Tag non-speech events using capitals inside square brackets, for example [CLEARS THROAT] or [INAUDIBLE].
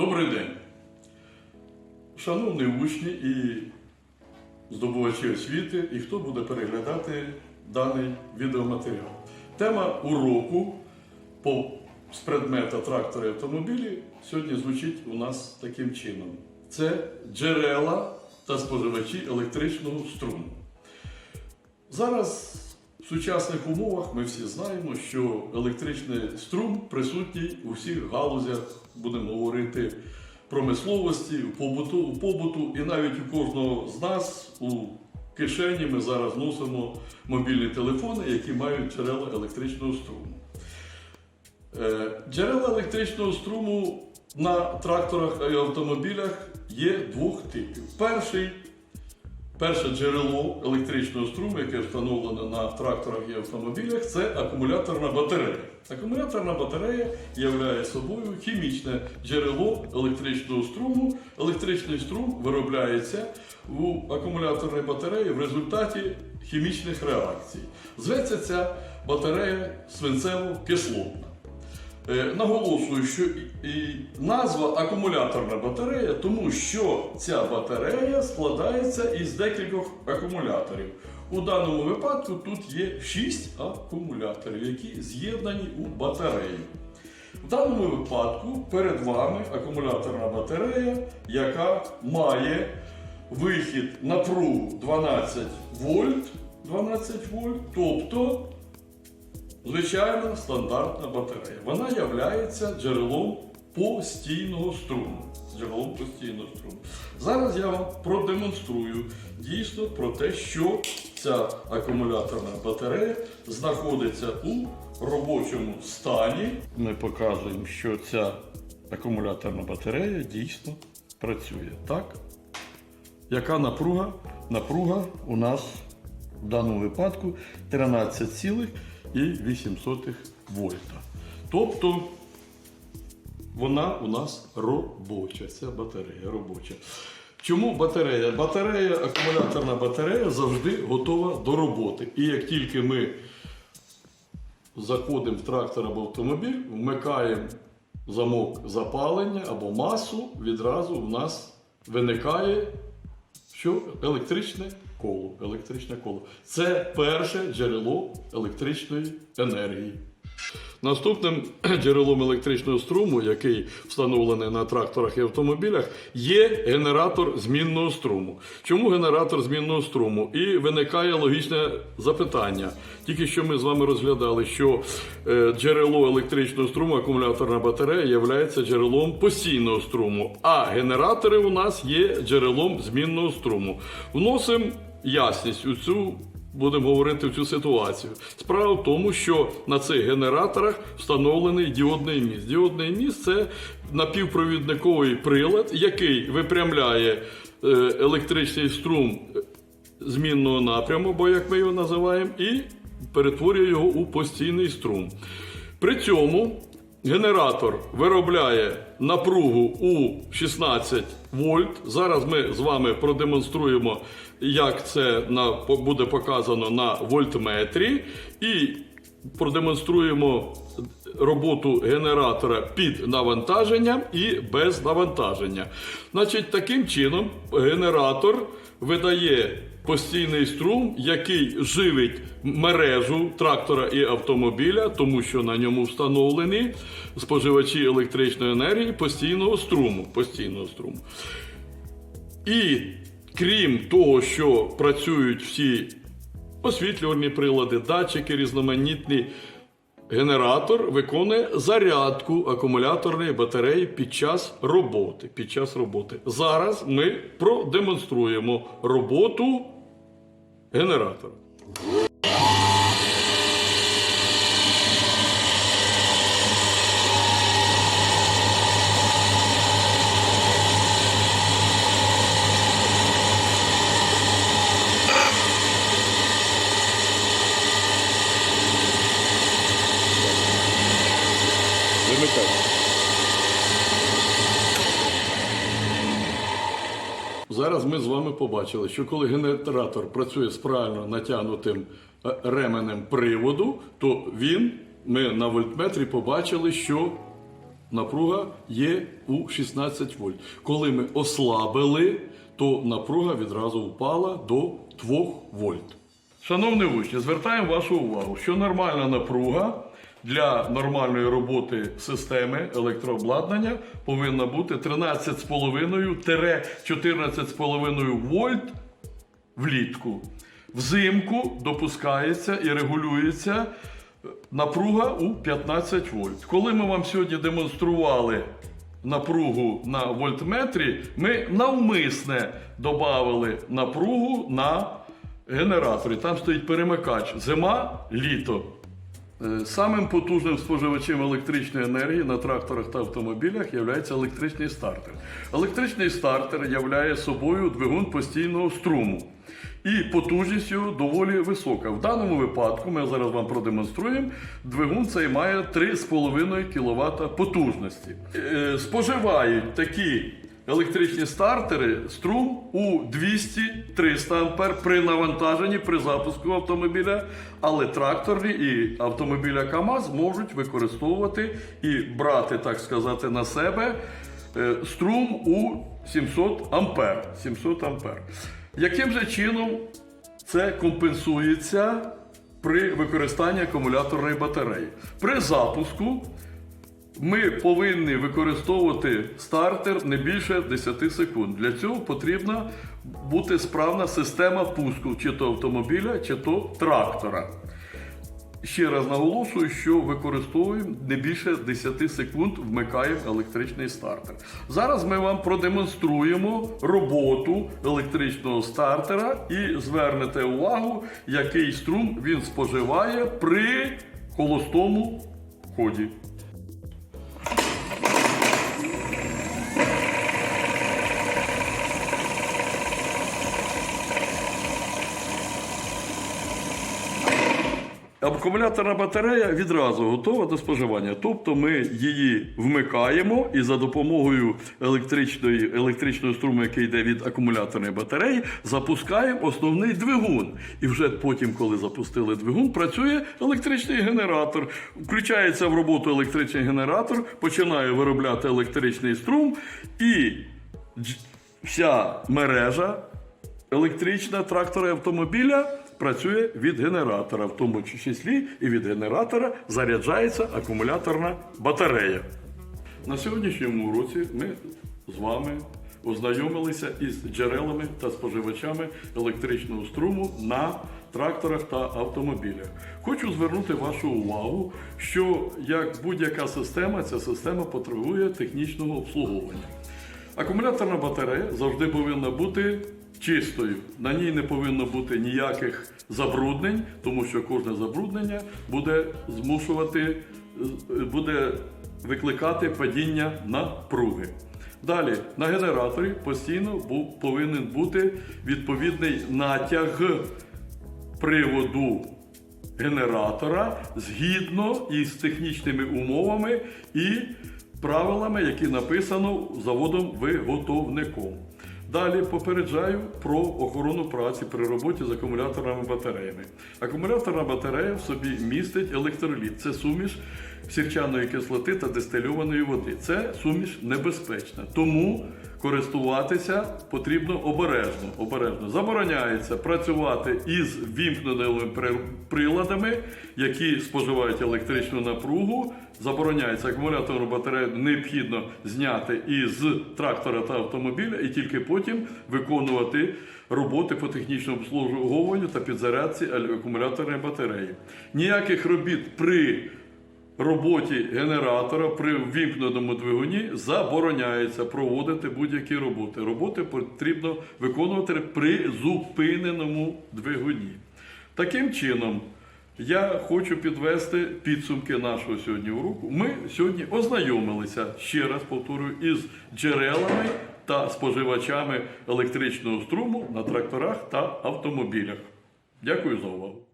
Добрий день. Шановні учні і здобувачі освіти, і хто буде переглядати даний відеоматеріал. Тема уроку по, з предмета трактори і автомобілі сьогодні звучить у нас таким чином: це джерела та споживачі електричного струму. Зараз сучасних умовах ми всі знаємо, що електричний струм присутній у всіх галузях, будемо говорити, промисловості, побуту, побуту, і навіть у кожного з нас у кишені ми зараз носимо мобільні телефони, які мають джерела електричного струму. Е, Джерела електричного струму на тракторах і автомобілях є двох типів. Перший Перше джерело електричного струму, яке встановлено на тракторах і автомобілях, це акумуляторна батарея. Акумуляторна батарея являє собою хімічне джерело електричного струму. Електричний струм виробляється у акумуляторній батареї в результаті хімічних реакцій. Зветься ця батарея свинцево-кислотна. Е, Наголошую, що і назва акумуляторна батарея, тому що ця батарея складається із декількох акумуляторів. У даному випадку тут є 6 акумуляторів, які з'єднані у батарею. В даному випадку перед вами акумуляторна батарея, яка має вихід напругу 12 вольт, 12 вольт, тобто Звичайна стандартна батарея. Вона є джерелом постійного струму. Джерелом постійного струму. Зараз я вам продемонструю дійсно про те, що ця акумуляторна батарея знаходиться у робочому стані. Ми показуємо, що ця акумуляторна батарея дійсно працює. Так? Яка напруга? Напруга у нас в даному випадку 13,8 вольта. Тобто вона у нас робоча, ця батарея робоча. Чому батарея? Батарея, акумуляторна батарея завжди готова до роботи. І як тільки ми заходимо в трактор або автомобіль, вмикаємо замок запалення або масу, відразу в нас виникає що електричне коло. Електричне коло. Це перше джерело електричної енергії. Наступним [CLEARS THROAT] джерелом електричного струму, який встановлений на тракторах і автомобілях, є генератор змінного струму. Чому генератор змінного струму? І виникає логічне запитання. Тільки що ми з вами розглядали, що е, джерело електричного струму, акумуляторна батарея, є джерелом постійного струму, а генератори у нас є джерелом змінного струму. Вносимо ясність у цю будемо говорити в цю ситуацію. Справа в тому, що на цих генераторах встановлений діодний міст. Діодний міст це напівпровідниковий прилад, який випрямляє е, електричний струм змінного напряму, бо як ми його називаємо, і перетворює його у постійний струм. При цьому генератор виробляє напругу у 16 вольт. Зараз ми з вами продемонструємо, як це на, буде показано на вольтметрі, і продемонструємо роботу генератора під навантаженням і без навантаження. Значить, таким чином генератор видає постійний струм, який живить мережу трактора і автомобіля, тому що на ньому встановлені споживачі електричної енергії постійного струму. Постійного струму. І крім того, що працюють всі освітлювальні прилади, датчики різноманітні, генератор виконує зарядку акумуляторної батареї під час роботи. Під час роботи. Зараз ми продемонструємо роботу генератора. Зараз ми з вами побачили, що коли генератор працює з правильно натягнутим е, ременем приводу, то він, ми на вольтметрі побачили, що напруга є у 16 вольт. Коли ми ослабили, то напруга відразу впала до 2 вольт. Шановні учні, звертаємо вашу увагу, що нормальна напруга для нормальної роботи системи електрообладнання повинна бути 13,5-14,5 вольт влітку. Взимку допускається і регулюється напруга у 15 вольт. Коли ми вам сьогодні демонстрували напругу на вольтметрі, ми навмисне додали напругу на генераторі. Там стоїть перемикач зима, літо. Е, Самим потужним споживачем електричної енергії на тракторах та автомобілях є електричний стартер. Електричний стартер являє собою двигун постійного струму. І потужність його доволі висока. В даному випадку, ми зараз вам продемонструємо, двигун цей має 3,5 кВт потужності. Е, Споживають такі електричні стартери струм у 200-300 А при навантаженні при запуску автомобіля, але тракторні і автомобіля КАМАЗ можуть використовувати і брати, так сказати, на себе е, струм у 700 ампер. 700 ампер. Яким же чином це компенсується при використанні акумуляторної батареї? При запуску ми повинні використовувати стартер не більше 10 секунд. Для цього потрібна бути справна система пуску чи то автомобіля, чи то трактора. Ще раз наголошую, що використовуємо не більше 10 секунд, вмикаємо електричний стартер. Зараз ми вам продемонструємо роботу електричного стартера і звернете увагу, який струм він споживає при холостому ході. Акумуляторна батарея відразу готова до споживання. Тобто ми її вмикаємо і за допомогою електричної, електричного струму, який йде від акумуляторної батареї, запускаємо основний двигун. І вже потім, коли запустили двигун, працює електричний генератор. Включається в роботу електричний генератор, починає виробляти електричний струм і вся мережа електрична трактора автомобіля працює від генератора, в тому числі і від генератора заряджається акумуляторна батарея. На сьогоднішньому уроці ми з вами ознайомилися із джерелами та споживачами електричного струму на тракторах та автомобілях. Хочу звернути вашу увагу, що як будь-яка система, ця система потребує технічного обслуговування. Акумуляторна батарея завжди повинна бути чистою. На ній не повинно бути ніяких забруднень, тому що кожне забруднення буде змушувати, е, буде викликати падіння напруги. Далі на генераторі постійно бу- повинен бути відповідний натяг приводу генератора згідно із технічними умовами і правилами, які написано заводом-виготовником. Далі попереджаю про охорону праці при роботі з акумуляторними батареями. Акумуляторна батарея в собі містить електроліт. Це суміш сірчаної кислоти та дистильованої води. Це суміш небезпечна. Тому користуватися потрібно обережно. обережно. Забороняється працювати із вімкненими приладами, які споживають електричну напругу. Забороняється акумуляторну батарею необхідно зняти із трактора та автомобіля і тільки потім виконувати роботи по технічному обслуговуванню та підзарядці акумуляторної батареї. Ніяких робіт при роботі генератора при ввімкненому двигуні забороняється проводити будь-які роботи. Роботи потрібно виконувати при зупиненому двигуні. Таким чином, я хочу підвести підсумки нашого сьогодні уроку. Ми сьогодні ознайомилися, ще раз повторюю, із джерелами та споживачами електричного струму на тракторах та автомобілях. Дякую за увагу.